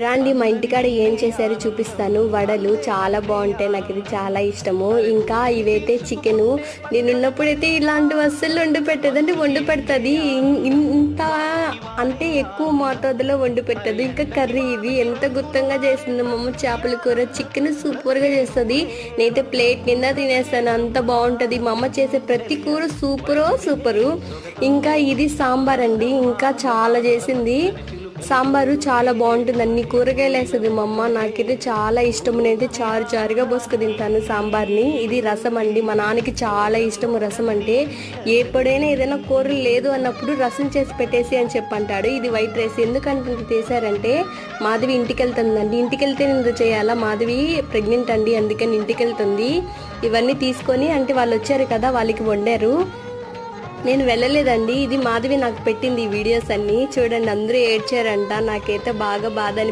రాండి మా ఇంటికాడ ఏం చేశారో చూపిస్తాను. వడలు చాలా బాగుంటాయి నాకు ఇది చాలా ఇష్టము. ఇంకా ఇవైతే చికెను. నేనున్నప్పుడైతే ఇలాంటి వస్తువులు వండి పెట్టదండి వండి పెడుతుంది. ఇంత అంటే ఎక్కువ మోతాదులో వండి పెట్టదు. ఇంకా కర్రీ ఇవి ఎంత గుత్తంగా చేసింది మా అమ్మ చేపల కూర చికెన్ సూపర్గా చేస్తుంది. నేనైతే ప్లేట్ నిండా తినేస్తాను అంత బాగుంటుంది. మా అమ్మ చేసే ప్రతి కూర సూపరో సూపరు. ఇంకా ఇది సాంబార్ అండి ఇంకా చాలా చేసింది. సాంబారు చాలా బాగుంటుంది. అన్ని కూరగాయలు వేస్తుంది మా అమ్మ. నాకైతే చాలా ఇష్టం. నేనైతే చారు చారుగా పోసుకు తింటాను సాంబార్ని. ఇది రసం అండి. మా నాన్నకి చాలా ఇష్టం రసం అంటే. ఎప్పుడైనా ఏదైనా కూరలు లేదు అన్నప్పుడు రసం చేసి పెట్టేసి అని చెప్పంటాడు. ఇది వైట్ రైస్. ఎందుకంటే చేశారంటే మాధవి ఇంటికి వెళ్తుందండి ఇంటికి వెళ్తే నేను చేయాలా? మాధవి ప్రెగ్నెంట్ అండి. అందుకని ఇంటికి వెళ్తుంది ఇవన్నీ తీసుకొని అంటే వాళ్ళు వచ్చారు కదా వాళ్ళకి వండారు. నేను వెళ్ళలేదండి. ఇది మాధవి నాకు పెట్టింది ఈ వీడియోస్ అన్ని. చూడండి అందరూ ఏడ్చారంట. నాకైతే బాగా బాధ